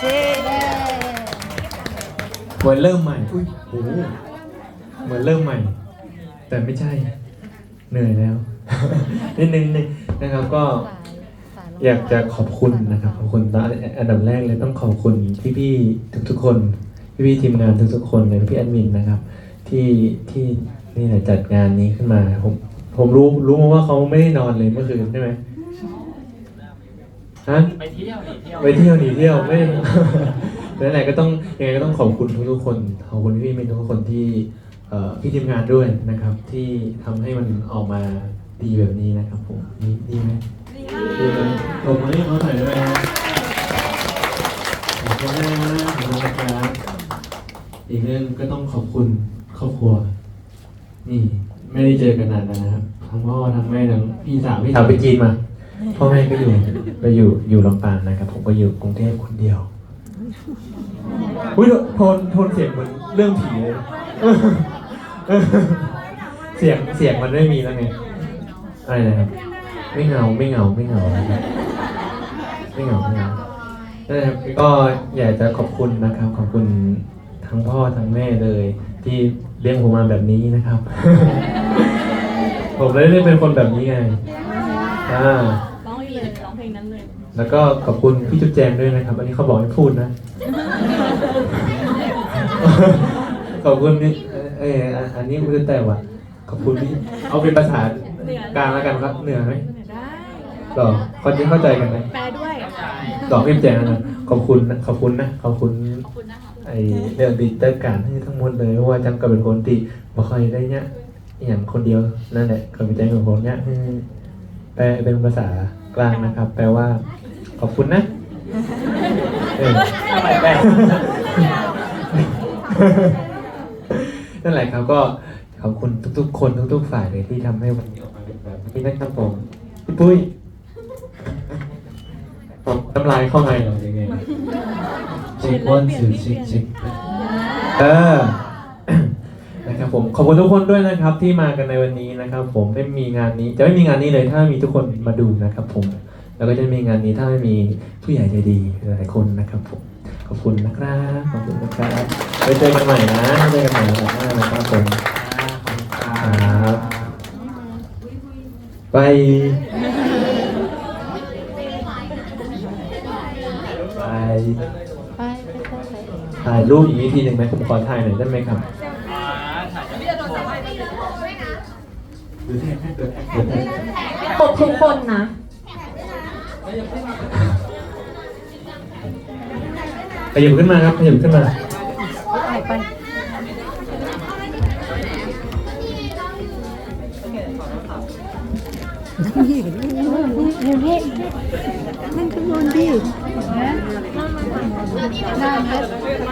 เย้เหมือนเริ่มใหม่อุ้ยโอ้โหเหมือนเริ่มใหม่ แต่ไม่ใช่ เหนื่อยแล้ว นิดนึงนิดนะครับก็ อยากจะขอบคุณนะครับขอบคุณตอนอันดับแรกเลยต้องขอบคุณพี่ๆทุกๆคนพี่ๆทีมงานทุกๆคนเลยพี่แอดมินนะครับ ที่ที่นี่แหละจัดงานนี้ขึ้นมาผมผมรู้รู้มาว่าเขาไม่ได้นอนเลยเมื่อคืนใช่ไหม ฮะ ไปเที่ยวหนีเที่ยว ไปเที่ยวหนีเที่ยวไม่นั่นแหละก็ต้องยังไงก็ต้องขอบคุณทุกๆคนขอบคุณพี่ๆทุกคนที่เอ่อพี่ทีมงานด้วยนะครับ ที่ทำให้มันออกมาดีแบบนี้นะครับผมดีดีไหมดีไหมผมมาให้เขาหน่อยได้ไหมฮะขอบคุณมากนะขอบคุณนะครับอีกเรื่องก็ต้องขอบคุณครอบครัว นี่ ไม่ได้เจอกันนานแล้วนะครับทั้งพ่อทั้งแม่ทั้งพี่สาวพี่สาวไปจีนมา พ่อแม่ก็อยู่ไปอยู่อยู่ลำปางนะครับ ผมก็อยู่กรุงเทพคนเดียวอุ้ยโทนโทนเสียงเหมือนเรื่องผีเลยเสียงเสียงมันไม่มีแล้วไงอะไรนะครับ ไม่เหงาไม่เหงาไม่เหงานะครับไม่เหงาไม่เหงานั่นแหละครับก็อยากจะขอบคุณนะครับ ขอบคุณทั้งพ่อทั้งแม่เลย ที่เลี้ยงผมมาแบบนี้นะครับ ผมเลยได้เป็นคนแบบนี้ไงอ่าร้อง เลยร้องเพลงนั้นเลยแล้วก็ขอบคุณพี่จุ๊บแจงด้วยนะครับ อันนี้เขาบอกให้พูดนะ ขอบคุณนี่เอออันอันนี้ไม่ได้แต่ว่าขอบคุณพี่เอาเป็นภาษากลางแล้วกันครับเหนือไหมได้หรอคนที่เข้าใจกันไหมแปลด้วยดอกพี่แจงนะขอบคุณนะขอบคุณนะขอบคุณไอเรื่องดิจิตอลการให้ทั้งหมดเลยเพราะว่าจังก็เป็นคนที่บ่ค่อยได้เนี่ยอหย่างคนเดียวนั่นแหละก็เป็นใจของผมเนี่ยอืมแปลเป็นภาษากลางนะครับ แปลว่า ขอบคุณนะเออทำไมแปลกนั่นแหละครับก็ขอบคุณทุก ๆ คนทุก ๆ ฝ่ายเลยที่ทำให้วันนี้ออกมาเป็นแบบนี้นะครับผมพี่ปุ้ยผมน้ำลายเข้าในเหรอยังไง เช็ควันสื่อเช็คเช็คเออนะ ครับผมขอบคุณทุกคนด้วยนะครับที่มากันในวันนี้นะครับ ผมไม่มีงานนี้จะไม่มีงานนี้เลยถ้าไม่มีทุกคนมาดูนะครับ ผม แล้วก็จะไม่มีงานนี้ถ้าไม่มีผู้ใหญ่ใจดีหลายๆคนนะครับ ผมขอบคุณนะครับขอบคุณนะครับไว้เจอกันใหม่นะไว้เจอกันใหม่ในวันหน้านะครับผมครับไปไปไปไปไปถ่ายรูปอีกวิธีหนึ่งไหมผมขอถ่ายหน่อยได้ไหมครับ อ่าถ่ายจะโชว์ หรือแท็กให้เกิดแท็กเกิดแท็กปกทุกคนนะ ขยับขึ้นมาครับขยับขึ้นมาไปไปนั่นก็โยนดิได้ไหม